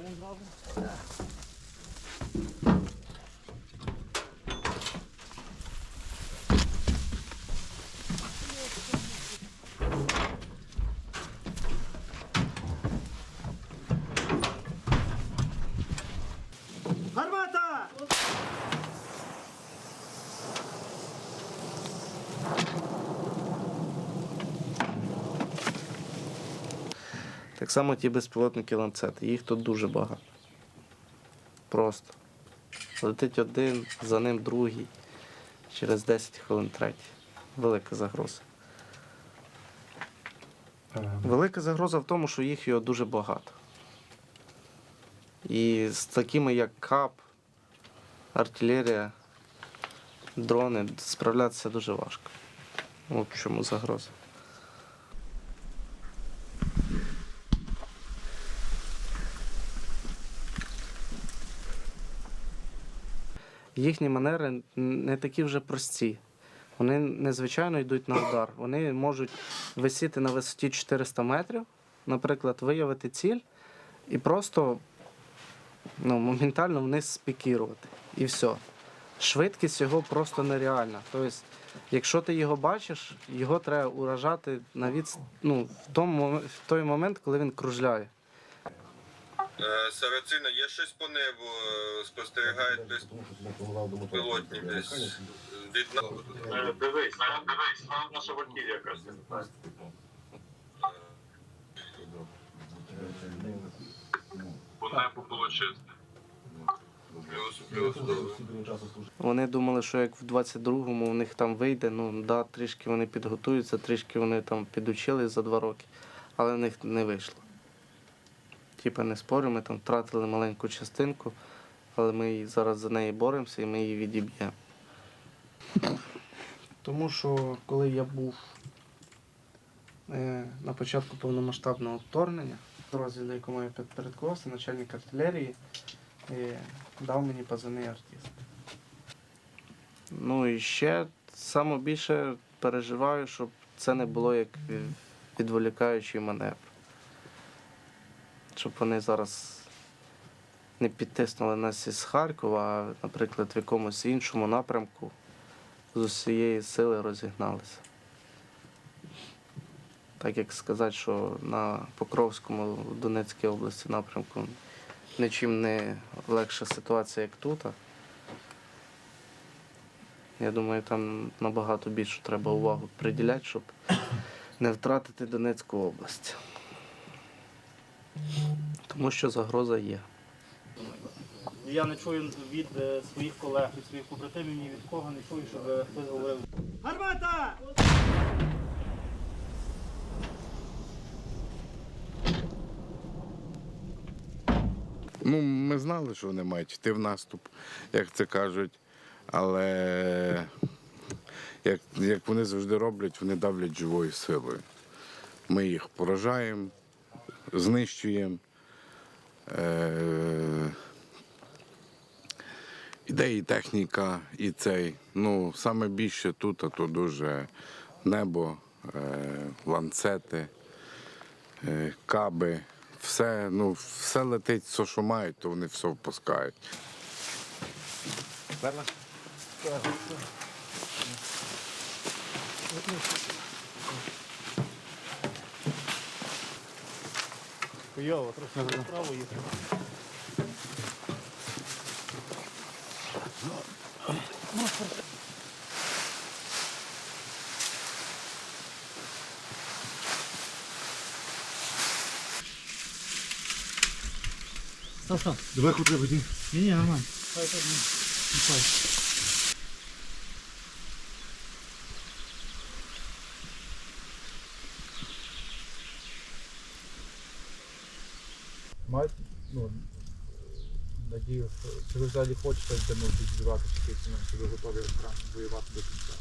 Гармата! Так само ті безпілотники ланцети, їх тут дуже багато. Просто. Летить один, за ним другий, через 10 хвилин третій. Велика загроза. Велика загроза в тому, що їх його дуже багато. І з такими, як КАП, артилерія, дрони, справлятися дуже важко. От в чому загроза. Їхні манери не такі вже прості. Вони незвичайно йдуть на удар. Вони можуть висіти на висоті 400 метрів, наприклад, виявити ціль і просто ну, моментально вниз спікірувати. І все. Швидкість його просто нереальна. Тобто, якщо ти його бачиш, його треба уражати на від... ну, в, тому, в той момент, коли він кружляє. Е, Сарацина, є щось по небу, е, спостерігають безпілотні десь від Е, Дивись, дивись, там наша валькірія якраз. По небу було чисто. плюс, плюс, добре. Вони думали, що як в 22-му у них там вийде, ну да, трішки вони підготуються, трішки вони там підучили за два роки, але в них не вийшло. Типа не спорю, ми там втратили маленьку частинку, але ми зараз за неї боремося і ми її відіб'ємо. Тому що коли я був е, на початку повномасштабного вторгнення, розділ, на якому я підпорядкувався, начальник артилерії, е, дав мені позивний артист. Ну і ще саме більше переживаю, щоб це не було як відволікаючий маневр. Щоб вони зараз не підтиснули нас із Харкова, а, наприклад, в якомусь іншому напрямку з усієї сили розігналися. Так як сказати, що на Покровському в Донецькій області напрямку нічим не легша ситуація, як тут. Я думаю, там набагато більше треба увагу приділяти, щоб не втратити Донецьку область. Тому що загроза є. Я не чую від е, своїх колег, від своїх побратимів, ні від кого не чую, щоб е, хтось говорив. Гармата! Ну, ми знали, що вони мають йти в наступ, як це кажуть. Але як, як вони завжди роблять, вони давлять живою силою. Ми їх поражаємо, знищуємо. Е- іде і техніка, і цей. Ну, саме більше тут, а то дуже небо, е- ланцети, е- каби. Все, ну, все летить, все, що мають, то вони все впускають. Хуйово, трохи вправо їхати. Давай куди воді. Ні, ні, нормально. Хай так не. Хай. Мають ну, надію, що чи ви взагалі хочете звивати чи чи ви готові воювати до кінця.